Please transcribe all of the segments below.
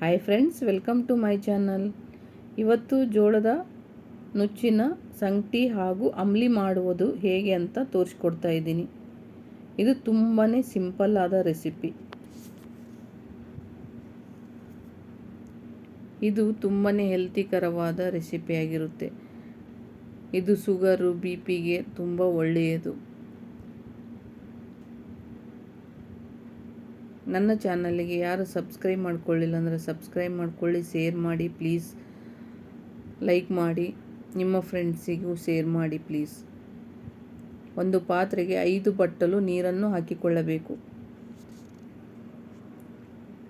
Hi friends welcome to my channel ಇವತ್ತು ಜೋಳದ ನುಚ್ಚಿನ ಸಂಗಟಿ ಹಾಗೂ ಅಂಬ್ಲಿ ಮಾಡುವುದು ಹೇಗೆ ಅಂತ ತೋರಿಸ್ಕೊಡ್ತಾ ಇದ್ದೀನಿ. ಇದು ತುಂಬಾ ಸಿಂಪಲ್ ಆದ ರೆಸಿಪಿ ಇದು ತುಂಬಾ ಹೆಲ್ತಿಕರವಾದ ರೆಸಿಪಿಯಾಗಿರುತ್ತೆ ಇದು ಸುಗರು ಬಿ ಪಿಗೆ ತುಂಬ ಒಳ್ಳೆಯದು. ನನ್ನ ಚಾನಲ್ಗೆ ಯಾರು ಸಬ್ಸ್ಕ್ರೈಬ್ ಮಾಡ್ಕೊಳ್ಳಿಲ್ಲ ಅಂದರೆ ಸಬ್ಸ್ಕ್ರೈಬ್ ಮಾಡಿಕೊಳ್ಳಿ, ಶೇರ್ ಮಾಡಿ, ಪ್ಲೀಸ್. ಲೈಕ್ ಮಾಡಿ, ನಿಮ್ಮ ಫ್ರೆಂಡ್ಸಿಗೂ ಶೇರ್ ಮಾಡಿ, ಪ್ಲೀಸ್. ಒಂದು ಪಾತ್ರೆಗೆ ಐದು ಬಟ್ಟಲು ನೀರನ್ನು ಹಾಕಿಕೊಳ್ಳಬೇಕು.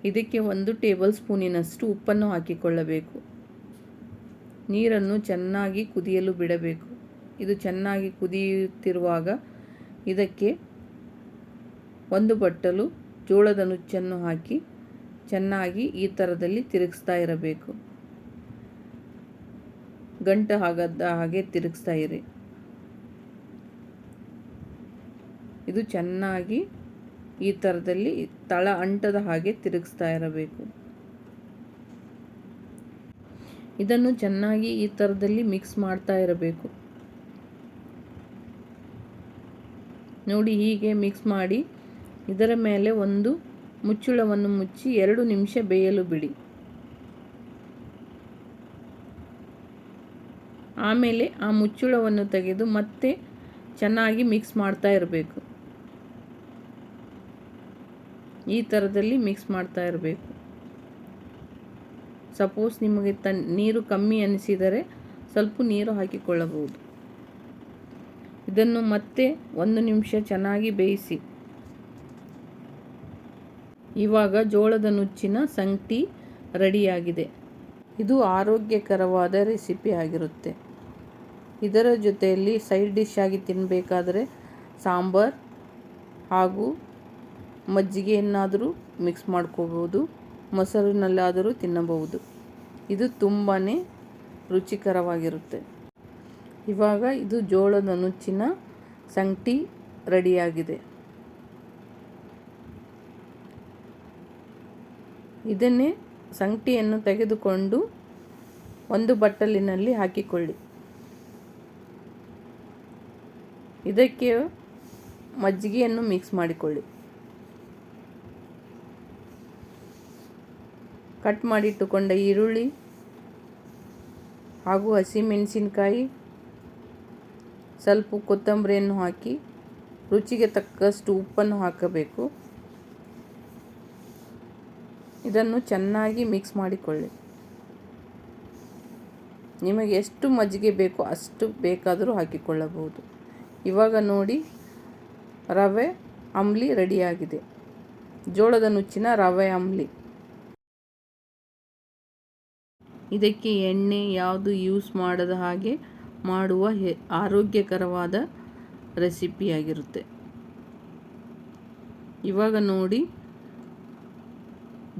ಇದಕ್ಕೆ ಒಂದು ಟೇಬಲ್ ಸ್ಪೂನಿನಷ್ಟು ಉಪ್ಪನ್ನು ಹಾಕಿಕೊಳ್ಳಬೇಕು. ನೀರನ್ನು ಚೆನ್ನಾಗಿ ಕುದಿಯಲು ಬಿಡಬೇಕು. ಇದು ಚೆನ್ನಾಗಿ ಕುದಿಯುತ್ತಿರುವಾಗ ಇದಕ್ಕೆ ಒಂದು ಬಟ್ಟಲು ಜೋಳದ ನುಚ್ಚನ್ನು ಹಾಕಿ ಚೆನ್ನಾಗಿ ಈ ಥರದಲ್ಲಿ ತಿರುಗಿಸ್ತಾ ಇರಬೇಕು. ಗಂಟು ಆಗದ ಹಾಗೆ ತಿರುಗಿಸ್ತಾ ಇರಿ. ಇದು ಚೆನ್ನಾಗಿ ಈ ಥರದಲ್ಲಿ ತಳ ಅಂಟದ ಹಾಗೆ ತಿರುಗಿಸ್ತಾ ಇರಬೇಕು. ಇದನ್ನು ಚೆನ್ನಾಗಿ ಈ ಥರದಲ್ಲಿ ಮಿಕ್ಸ್ ಮಾಡ್ತಾ ಇರಬೇಕು. ನೋಡಿ ಹೀಗೆ ಮಿಕ್ಸ್ ಮಾಡಿ ಇದರ ಮೇಲೆ ಒಂದು ಮುಚ್ಚುಳವನ್ನು ಮುಚ್ಚಿ ಎರಡು ನಿಮಿಷ ಬೇಯಲು ಬಿಡಿ. ಆಮೇಲೆ ಆ ಮುಚ್ಚುಳವನ್ನು ತೆಗೆದು ಮತ್ತೆ ಚೆನ್ನಾಗಿ ಮಿಕ್ಸ್ ಮಾಡ್ತಾ ಇರಬೇಕು. ಈ ಥರದಲ್ಲಿ ಮಿಕ್ಸ್ ಮಾಡ್ತಾ ಇರಬೇಕು. ಸಪೋಸ್ ನಿಮಗೆ ತ, ನೀರು ಕಮ್ಮಿ ಅನಿಸಿದರೆ ಸ್ವಲ್ಪ ನೀರು ಹಾಕಿಕೊಳ್ಳಬಹುದು. ಇದನ್ನು ಮತ್ತೆ ಒಂದು ನಿಮಿಷ ಚೆನ್ನಾಗಿ ಬೇಯಿಸಿ. ಇವಾಗ ಜೋಳದ ನುಚ್ಚಿನ ಸಂಗಟಿ ರೆಡಿಯಾಗಿದೆ. ಇದು ಆರೋಗ್ಯಕರವಾದ ರೆಸಿಪಿ ಆಗಿರುತ್ತೆ. ಇದರ ಜೊತೆಯಲ್ಲಿ ಸೈಡ್ ಡಿಶ್ ಆಗಿ ತಿನ್ನಬೇಕಾದ್ರೆ ಸಾಂಬಾರ್ ಹಾಗೂ ಮಜ್ಜಿಗೆಯನ್ನಾದರೂ ಮಿಕ್ಸ್ ಮಾಡ್ಕೋಬೋದು, ಮೊಸರಿನಲ್ಲಾದರೂ ತಿನ್ನಬಹುದು. ಇದು ತುಂಬಾ ರುಚಿಕರವಾಗಿರುತ್ತೆ. ಇವಾಗ ಇದು ಜೋಳದ ನುಚ್ಚಿನ ಸಂಗಟಿ ರೆಡಿಯಾಗಿದೆ. ಇದನ್ನೇ ಸಂಗಟಿಯನ್ನು ತೆಗೆದುಕೊಂಡು ಒಂದು ಬಟ್ಟಲಿನಲ್ಲಿ ಹಾಕಿಕೊಳ್ಳಿ. ಇದಕ್ಕೆ ಮಜ್ಜಿಗೆಯನ್ನು ಮಿಕ್ಸ್ ಮಾಡಿಕೊಳ್ಳಿ. ಕಟ್ ಮಾಡಿಟ್ಟುಕೊಂಡ ಈರುಳ್ಳಿ ಹಾಗೂ ಹಸಿಮೆಣಸಿನಕಾಯಿ, ಸ್ವಲ್ಪ ಕೊತ್ತಂಬರಿಯನ್ನು ಹಾಕಿ ರುಚಿಗೆ ತಕ್ಕಷ್ಟು ಉಪ್ಪನ್ನು ಹಾಕಬೇಕು. ಇದನ್ನು ಚೆನ್ನಾಗಿ ಮಿಕ್ಸ್ ಮಾಡಿಕೊಳ್ಳಿ. ನಿಮಗೆ ಎಷ್ಟು ಮಜ್ಜಿಗೆ ಬೇಕೋ ಅಷ್ಟು ಬೇಕಾದರೂ ಹಾಕಿಕೊಳ್ಳಬಹುದು. ಇವಾಗ ನೋಡಿ, ರವೆ ಅಂಬ್ಲಿ ರೆಡಿಯಾಗಿದೆ. ಜೋಳದ ನುಚ್ಚಿನ ರವೆ ಅಂಬ್ಲಿ ಇದಕ್ಕೆ ಎಣ್ಣೆ ಯಾವುದು ಯೂಸ್ ಮಾಡದ ಹಾಗೆ ಮಾಡುವ ಆರೋಗ್ಯಕರವಾದ ರೆಸಿಪಿಯಾಗಿರುತ್ತೆ ಇವಾಗ ನೋಡಿ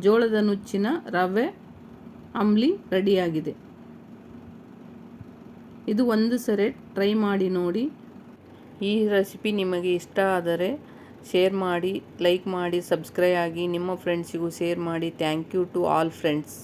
ಜೋಳದ ನುಚ್ಚಿನ ರವೆ ಅಂಬ್ಲಿ ರೆಡಿಯಾಗಿದೆ. ಇದು ಒಂದು ಸರಿ ಟ್ರೈ ಮಾಡಿ ನೋಡಿ. ಈ ರೆಸಿಪಿ ನಿಮಗೆ ಇಷ್ಟ ಆದರೆ ಶೇರ್ ಮಾಡಿ, ಲೈಕ್ ಮಾಡಿ, ಸಬ್ಸ್ಕ್ರೈಬ್ ಆಗಿ ನಿಮ್ಮ ಫ್ರೆಂಡ್ಸಿಗೂ ಶೇರ್ ಮಾಡಿ. Thank you to all friends.